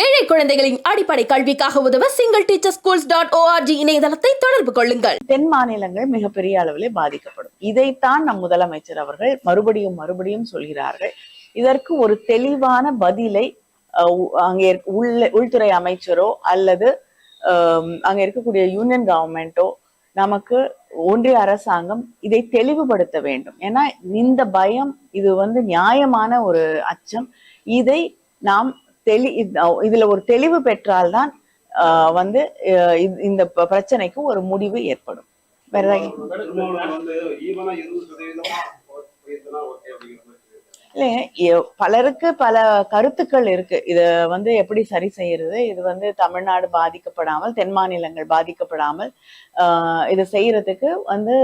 ஏழை குழந்தைகளின் அடிப்படை கல்விக்காக உதவ single teacher schools dot ORG இணையதளத்தை தொடர்பு கொள்ளுங்கள். தென் மாநிலங்கள் மிகப்பெரிய அளவிலே பாதிக்கப்படும். இதைத்தான் நம் முதலமைச்சர் அவர்கள் மறுபடியும் மறுபடியும் சொல்கிறார்கள். இதற்கு ஒரு தெளிவான பதிலை அங்கே உள்ள உள்துறை அமைச்சரோ அல்லது அங்கே அங்க இருக்கக்கூடிய யூனியன் கவர்மெண்டோ நமக்கு ஒன்றிய அரசாங்கம் இதை தெளிவுபடுத்த வேண்டும். ஏன்னா இந்த பயம் இது வந்து நியாயமான ஒரு அச்சம். இதை நாம் தெளி இது- இதுல ஒரு தெளிவு பெற்றால்தான் வந்து இந்த பிரச்சனைக்கு ஒரு முடிவு ஏற்படும். வேற. இல்லைங்க பலருக்கு பல கருத்துக்கள் இருக்கு. இத வந்து எப்படி சரி செய்யறது? இது வந்து தமிழ்நாடு பாதிக்கப்படாமல் தென் மாநிலங்கள் பாதிக்கப்படாமல் ஆஹ் இதை செய்யறதுக்கு வந்து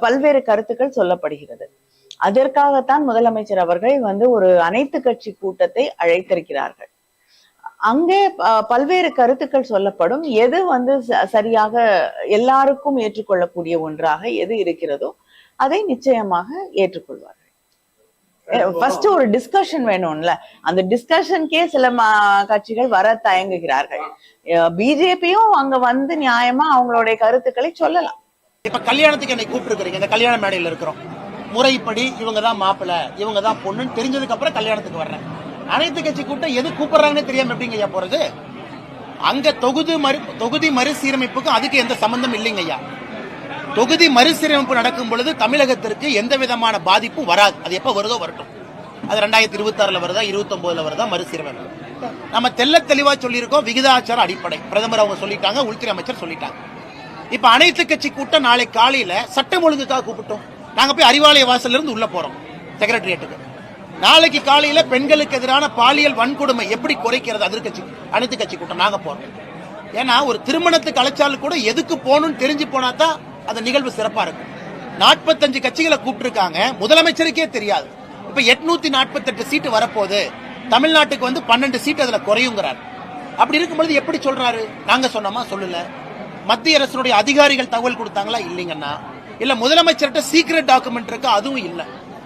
பல்வேறு கருத்துக்கள் சொல்லப்படுகிறது. அதற்காகத்தான் முதலமைச்சர் அவர்கள் வந்து ஒரு அனைத்து கட்சி கூட்டத்தை அழைத்திருக்கிறார்கள். அங்கே பல்வேறு கருத்துக்கள் சொல்லப்படும். எது வந்து சரியாக எல்லாருக்கும் ஏற்றுக்கொள்ளக்கூடிய ஒன்றாக எது இருக்கிறதோ அதை நிச்சயமாக ஏற்றுக்கொள்வார்கள். ஃபர்ஸ்ட் ஒரு டிஸ்கஷன் வேணும்ல. அந்த டிஸ்கஷனுக்கே சில கட்சிகள் வர தயங்குகிறார்கள். பிஜேபியும் அங்க வந்து நியாயமா அவங்களுடைய கருத்துக்களை சொல்லலாம். இப்ப கல்யாணத்துக்கு என்னை கூப்பிட்டுருக்கீங்க இந்த கல்யாண மேடையில இருக்கிறோம். முறைப்படி இவங்க தான் மாப்பிள்ளை இவங்க தான் பொண்ணுன்னு தெரிஞ்சதுக்கு அப்புறம் கல்யாணத்துக்கு வர்றேன். அனைத்து கட்சி கூட்டம் எது கூப்பிடுறாங்கன்னு தெரியாம எப்படிங்க ஐயா போறது? அங்க தொகுதி மறு தொகுதி மறுசீரமைப்புக்கும் அதுக்கு எந்த சம்பந்தம் இல்லைங்க ஐயா. தொகுதி மறுசீரமைப்பு நடக்கும் பொழுது தமிழகத்திற்கு எந்த விதமான பாதிப்பும் வராது. அது எப்ப வருதோ வரட்டும். அது ரெண்டாயிரத்தி இருபத்தி ஆறுல வருதா இருபத்தி ஒன்பதுல வருதா மறுசீரமைப்பு. நம்ம தெல்ல தெளிவா சொல்லியிருக்கோம் விகிதாச்சார அடிப்படை. பிரதமர் அவங்க சொல்லிட்டாங்க உள்துறை அமைச்சர் சொல்லிட்டாங்க. இப்ப அனைத்து கட்சி கூட்டம் நாளை காலையில சட்டம் ஒழுங்குக்காக கூப்பிட்டோம். நாங்கள் போய் அறிவாலய வாசல்ல இருந்து போகிறோம் செக்ரட்டரியேட்டுக்கு நாளைக்கு காலையில் பெண்களுக்கு எதிரான பாலியல் வன்கொடுமை எப்படி குறைக்கிறது எதிர்க்கட்சி அனைத்து கட்சி கூட்டம் நாங்கள் போகிறோம் ஏன்னா ஒரு திருமணத்துக்கு அழைச்சாலும் கூட எதுக்கு போகணும்னு தெரிஞ்சு போனா தான் அந்த நிகழ்வு சிறப்பாக இருக்கும். நாற்பத்தஞ்சு கட்சிகளை கூப்பிட்டுருக்காங்க முதலமைச்சருக்கே தெரியாது. இப்போ எட்நூத்தி நாற்பத்தெட்டு சீட்டு வரப்போகுது. தமிழ்நாட்டுக்கு வந்து பன்னெண்டு சீட்டு அதில் குறையுங்கிறார். அப்படி இருக்கும்பொழுது எப்படி சொல்றாரு? நாங்க சொன்னோமா? சொல்லல. மத்திய அரசுடைய அதிகாரிகள் தகவல் கொடுத்தாங்களா? இல்லைங்கண்ணா இல்ல முதலமைச்சர்கிட்ட சீக்ரெட் டாக்குமெண்ட் இருக்கு அதுவும் இல்லை.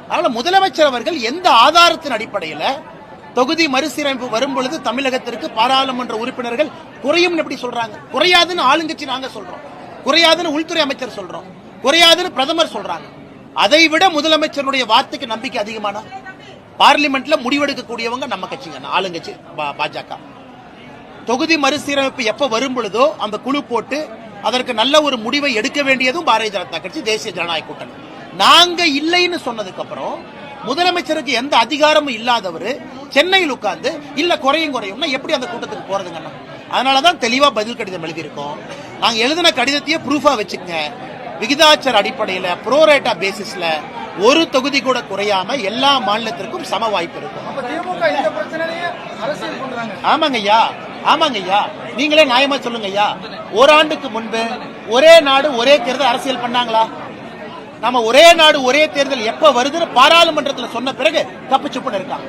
அதனால முதலமைச்சர் அவர்கள் எந்த ஆதாரத்தின் அடிப்படையில தொகுதி மறுசீரமைப்பு வரும் பொழுது தமிழகத்திற்கு பாராளுமன்ற உறுப்பினர்கள் குறையும் எப்படி சொல்றாங்க? குறையாதுன்னு ஆளுங்கட்சி நாங்க சொல்றோம். குறையாதுன்னு உள்துறை அமைச்சர் சொல்றோம். குறையாதுன்னு பிரதமர் சொல்றாங்க. அதை விட முதலமைச்சருடைய வார்த்தைக்கு நம்பிக்கை அதிகமானா? பார்லிமெண்ட்ல முடிவெடுக்கக்கூடியவங்க நம்ம கட்சிங்க ஆளுங்கட்சி பா- பாஜக. தொகுதி மறுசீரமைப்பு எப்ப வரும் பொழுதோ அந்த குழு போட்டு அதற்கு நல்ல ஒரு முடிவை எடுக்க வேண்டியதும் பாரதிய ஜனதா கட்சி தேசிய ஜனநாயக கூட்டணி. நாங்க இல்லைன்னு சொன்னதுக்கு அப்புறம் முதலமைச்சருக்கு எந்த அதிகாரமும் இல்லாதவர் சென்னையில் உட்கார்ந்து இல்ல குறையும் குறையும்னா எப்படி அந்த கூட்டத்துக்கு போறதுங்கண்ணா அதனாலதான் தெளிவா பதில் கடிதம் எழுதியிருக்கோம். நாங்க எழுதின கடிதத்தையே ப்ரூஃபா வச்சுக்கங்க. விகிதாச்சார அடிப்படையில ப்ரோரேட்டா பேசிஸ்ல ஒரு தொகுதி கூட குறையாம எல்லா மாநிலத்திற்கும் சம வாய்ப்பு இருக்கும். ஆமாங்க ஐயா ஆமாங்க ஐயா நீங்களே நியாயமா சொல்லுங்க ஐயா. ஆண்டுக்கு முன்பு ஒரே நாடு ஒரே தேர்தல் அரசியல் பண்ணாங்களா? நம்ம ஒரே நாடு ஒரே தேர்தல் எப்ப வருதுன்னு பாராளுமன்றத்துல சொன்ன பிறகு தப்பு சுப்புன்னு இருக்காங்க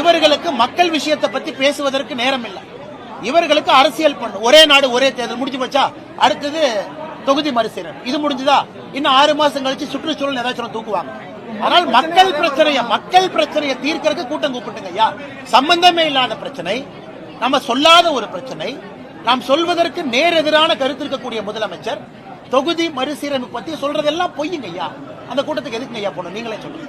இவர்களுக்கு மக்கள் விஷயத்தை பத்தி பேசுவதற்கு நேரம் இல்லை. இவர்களுக்கு அரசியல் பண்ணும் ஒரே நாடு ஒரே தேர்தல் முடிஞ்சு போச்சா? அடுத்தது தொகுதி மறுசீரன் இது முடிஞ்சுதா? இன்னும் ஆறு மாசம் கழிச்சு சுற்றுச்சூழல் ஏதாச்சும் தூக்குவாங்க. ஆனால் மக்கள் பிரச்சனைய மக்கள் பிரச்சனையை தீர்க்கறதுக்கு கூட்டம் கூப்பிட்டுங்க ஐயா. சம்பந்தமே இல்லாத பிரச்சனை. நம்ம சொல்லாத ஒரு பிரச்சனை. நாம் சொல்வதற்கு நேர் எதிரான கருத்து இருக்கக்கூடிய முதலமைச்சர் தொகுதி மறுசீரமைப்பு பத்தி சொல்றதெல்லாம் பொய்யுங்க ஐயா அந்த கூட்டத்துக்கு எதுக்குங்க ஐயா போகணும்? நீங்களே சொல்லுங்க.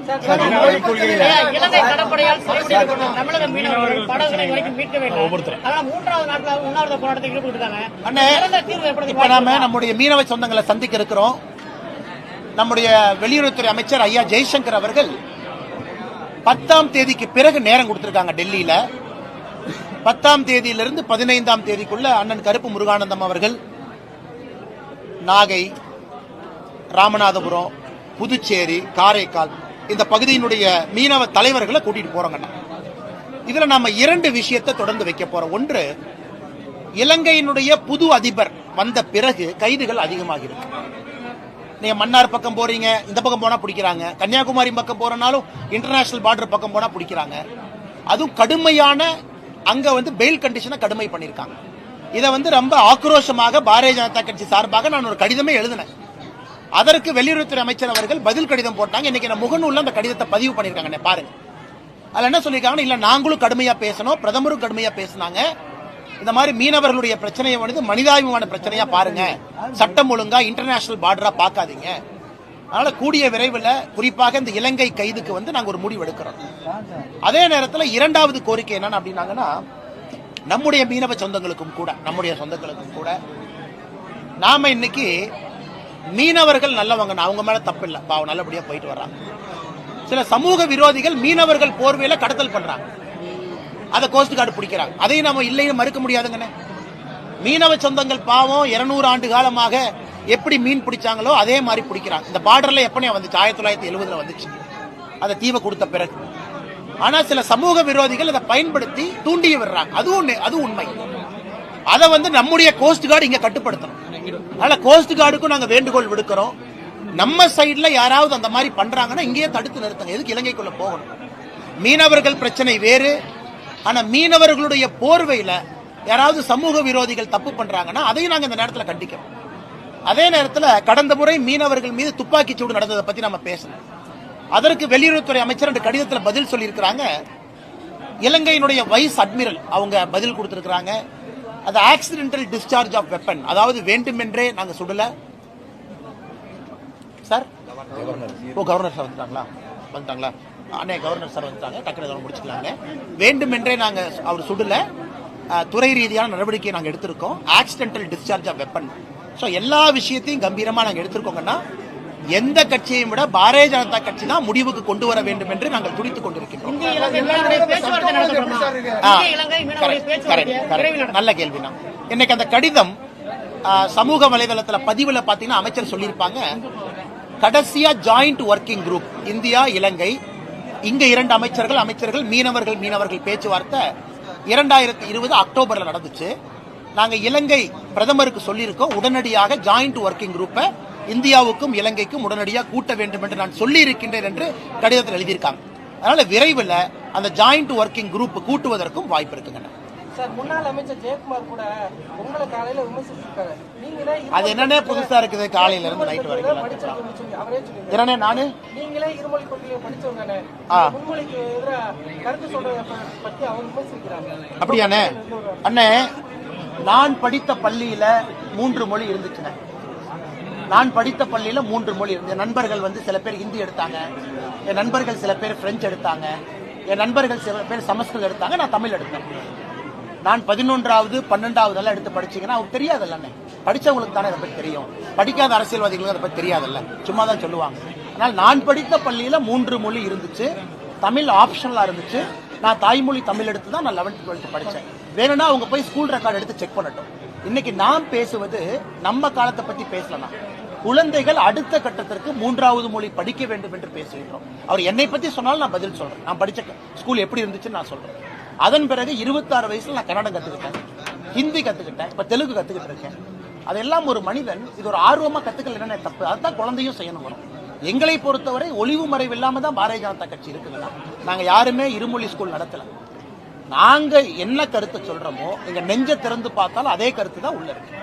நாம நம்முடைய மீனவ சொந்தங்களை சந்திக்க இருக்கிறோம். நம்முடைய வெளியுறவுத்துறை அமைச்சர் ஐயா ஜெய்சங்கர் அவர்கள் பத்தாம் தேதிக்கு பிறகு நேரம் கொடுத்திருக்காங்க டெல்லியில. பத்தாம் தேதியிலிருந்து பதினைந்தாம் தேதிக்குள்ள அண்ணன் கருப்பு முருகானந்தம் அவர்கள் நாகை ராமநாதபுரம் புதுச்சேரி காரைக்கால் இந்த பகுதியினுடைய மீனவ தலைவர்களை கூட்டிட்டு போறோங்கண்ணா இதுல நாம இரண்டு விஷயத்தை தொடர்ந்து வைக்க போறோம். ஒன்று இலங்கையினுடைய புது அதிபர் வந்த பிறகு கைதுகள் அதிகமாக இருக்கு. நீங்க மன்னார் பக்கம் போறீங்க இந்த பக்கம் போனா பிடிக்கிறாங்க. கன்னியாகுமரி பக்கம் போறனாலும் இன்டர்நேஷனல் பார்டர் பக்கம் போனா பிடிக்கிறாங்க. அதுவும் கடுமையான அங்க வந்து பெயில் கண்டிஷனை கடுமை பண்ணியிருக்காங்க இதை வந்து ரொம்ப ஆக்ரோஷமாக பாரதிய ஜனதா கட்சி சார்பாக நான் ஒரு கடிதமே எழுதினேன். அதற்கு வெளியுறவுத்துறை அமைச்சர் அவர்கள் பதில் கடிதம் போட்டாங்க. இன்னைக்கு நான் முகநூல்ல அந்த கடிதத்தை பதிவு பண்ணிருக்காங்க. பாருங்க. அதுல என்ன சொல்லியிருக்காங்கன்னா இல்ல நாங்களும் கடுமையா பேசணும். பிரதமரும் கடுமையா பேசினாங்க. இந்த மாதிரி மீனவர்களுடைய பிரச்சனையை வந்து மனிதாபிமான பிரச்சனையா பாருங்க. சட்டம் ஒழுங்கா இன்டர்நேஷனல் பார்டரா பார்க்காதீங்க. அதனால கூடிய விரைவில் குறிப்பாக இந்த இலங்கை கைதுக்கு வந்து நாங்கள் ஒரு முடிவு எடுக்கிறோம் அதே நேரத்தில் இரண்டாவது கோரிக்கை என்னன்னு அப்படின்னாங்கன்னா நம்முடைய மீனவ சொந்தங்களுக்கும் கூட நம்முடைய சொந்தங்களுக்கும் கூட நாம இன்னைக்கு மீனவர்கள் நல்லவங்க அவங்க மேல தப்பு இல்லை பாவம் நல்லபடியா போயிட்டு வர்றாங்க. சில சமூக விரோதிகள் மீனவர்கள் போர்வையில கடத்தல் பண்றாங்க. அதை கோஸ்ட் கார்டு பிடிக்கிறாங்க. அதையும் நம்ம இல்லைன்னு மறுக்க முடியாதுங்கண்ணே. மீனவ சொந்தங்கள் பாவம் இருநூறு ஆண்டு காலமாக எப்படி மீன் பிடிச்சாங்களோ அதே மாதிரி பிடிக்கிறாங்க. இந்த பார்டர்ல எப்பனே வந்துச்சு ஆயிரத்தி தொள்ளாயிரத்தி எழுபதுல வந்துச்சு. அதை தீவை கொடுத்த பிறகு. ஆனா சில சமூக விரோதிகள் அதை பயன்படுத்தி தூண்டிய விடுறாங்க. அதுவும் நெ- அது உண்மை. அதை வந்து நம்முடைய கோஸ்ட் கார்டு இங்க கட்டுப்படுத்தணும். அதனால கோஸ்ட் கார்டுக்கும் நாங்க வேண்டுகோள் விடுக்கிறோம். நம்ம சைடில் யாராவது அந்த மாதிரி பண்றாங்கன்னா இங்கேயே தடுத்து நிறுத்துங்க. எதுக்கு இலங்கைக்குள்ள போகணும்? மீனவர்கள் பிரச்சனை வேறு. ஆனா மீனவர்களுடைய போர்வையில யாராவது சமூக விரோதிகள் தப்பு பண்றாங்கன்னா அதையும் நாங்க இந்த நேரத்துல கண்டிக்கிறோம். அதே நேரத்தில் கடந்த முறை மீனவர்கள் மீது துப்பாக்கி சூடு நடந்ததை பத்தி நம்ம பேசணும். அதற்கு வெளியுறவுத்துறை அமைச்சர் ரெண்டு கடிதத்தில் பதில் சொல்லியிருக்கிறாங்க. இலங்கையினுடைய வைஸ் அட்மிரல் அவங்க பதில் கொடுத்திருக்கிறாங்க. அது ஆக்சிடென்டல் டிஸ்சார்ஜ் ஆஃப் வெப்பன் அதாவது வேண்டுமென்றே நாங்கள் சுடல. சார்? ஓ கவர்னர் சார் வந்துட்டாங்களா? வந்துட்டாங்களா? அண்ணே கவர்னர் சார் வந்துட்டாங்க. டக்குனு கவர்னர் முடிச்சுக்கலாங்க வேண்டுமென்றே நாங்கள் அவர் சுடல. துறை ரீதியான நடவடிக்கையை நாங்கள் எடுத்திருக்கோம். Accidental discharge of weapon so எல்லா விஷயத்தையும் கம்பீரமா நாங்க எடுத்திருக்கோங்கன்னா எந்த கட்சியையும் விட பாரதிய ஜனதா கட்சி தான் முடிவுக்கு கொண்டு வர வேண்டும் என்று நாங்கள் துடித்துக் கொண்டிருக்கின்றோம். நல்ல கேள்வினா இன்னைக்கு அந்த கடிதம் சமூக வலைதளத்துல பதிவுல பாத்தீங்கன்னா அமைச்சர் சொல்லியிருப்பாங்க கடைசியா joint working group India Ilangai. இங்க இரண்டு அமைச்சர்கள் அமைச்சர்கள் மீனவர்கள் மீனவர்கள் பேச்சுவார்த்தை. இரண்டாயிரத்தி இருபது அக்டோபர்ல நடந்துச்சு. நாங்க இலங்கை பிரதமருக்கு சொல்லியிருக்கோம். உடனடியாக ஜாயிண்ட் ஒர்க்கிங் குரூப்பை இந்தியாவுக்கும் இலங்கைக்கும் உடனடியாக கூட்ட வேண்டும் என்று நான் சொல்லி இருக்கின்றேன் என்று கடிதத்தில் எழுதியிருக்காங்க. அதனால விரைவில் அந்த ஜாயிண்ட் ஒர்க்கிங் குரூப் கூட்டுவதற்கும் வாய்ப்பு இருக்குங்க. நீங்களே அது என்னன்னே புதுசா இருக்குது காலையில இருந்து நைட் வரைக்கும் என்னண்ணே நானு? நீங்களே இருமொழி கொள்கையை படிச்சவங்க ஆ. முன்மொழிக்கு எதிராக கருத்து சொல்றத ப- பத்தி அவர் விமர்சிக்கிறாங்க. அப்படியாண்ணே? அண்ணே நான் படித்த பள்ளியில மூன்று மொழி இருந்துச்சுண்ணே நான் படித்த பள்ளியில மூன்று மொழி இருந்து என் நண்பர்கள் வந்து சில பேர் ஹிந்தி எடுத்தாங்க. என் நண்பர்கள் சில பேர் பிரெஞ்சு எடுத்தாங்க. என் நண்பர்கள் சில பேர் சமஸ்கிருதம் எடுத்தாங்க. நான் தமிழ் எடுத்தேன். நான் பதினொன்றாவது பன்னெண்டாவது எல்லாம் எடுத்து படிச்சீங்கன்னா அவங்க தெரியாதுல்ல அண்ணே படித்தவங்களுக்கு தானே அதை பத்தி தெரியும். படிக்காத அரசியல்வாதிகளுக்கு அதை பத்தி தெரியாதுல்ல. சும்மா தான் சொல்லுவாங்க. ஆனால் நான் படித்த பள்ளியில மூன்று மொழி இருந்துச்சு. தமிழ் ஆப்ஷனலா இருந்துச்சு. நான் தாய்மொழி தமிழ் எடுத்து தான் நான் லெவன்த் டுவெல்த் படித்தேன் வேணும்னா அவங்க போய் ஸ்கூல் ரெக்கார்டு எடுத்து செக் பண்ணட்டும். இன்னைக்கு நாம் பேசுவது நம்ம காலத்தை பத்தி பேசலாம்? குழந்தைகள் அடுத்த கட்டத்திற்கு மூன்றாவது மொழி படிக்க வேண்டும் என்று பேசுகின்றோம். அவர் என்னை பத்தி சொன்னாலும் நான் பதில் சொல்றேன். நான் படிச்ச ஸ்கூல் எப்படி இருந்துச்சுன்னு நான் சொல்றேன். அதன் பிறகு இருபத்தாறு வயசுல நான் கன்னடம் கத்துக்கிட்டேன். ஹிந்தி கத்துக்கிட்டேன். இப்ப தெலுங்கு கத்துக்கிட்டு இருக்கேன். அதெல்லாம் ஒரு மனிதன் இது ஒரு ஆர்வமா கத்துக்கல என்னென்ன தப்பு? அதுதான் குழந்தையும் செய்யணும் வரும். எங்களை பொறுத்தவரை ஒளிவு மறைவு இல்லாம தான் பாரதிய ஜனதா கட்சி இருக்குதுன்னா நாங்க யாருமே இருமொழி ஸ்கூல் நடத்தல. நாங்க என்ன கருத்தை சொல்றோமோ எங்க நெஞ்சை திறந்து பார்த்தாலும் அதே கருத்து தான் உள்ள இருக்கு.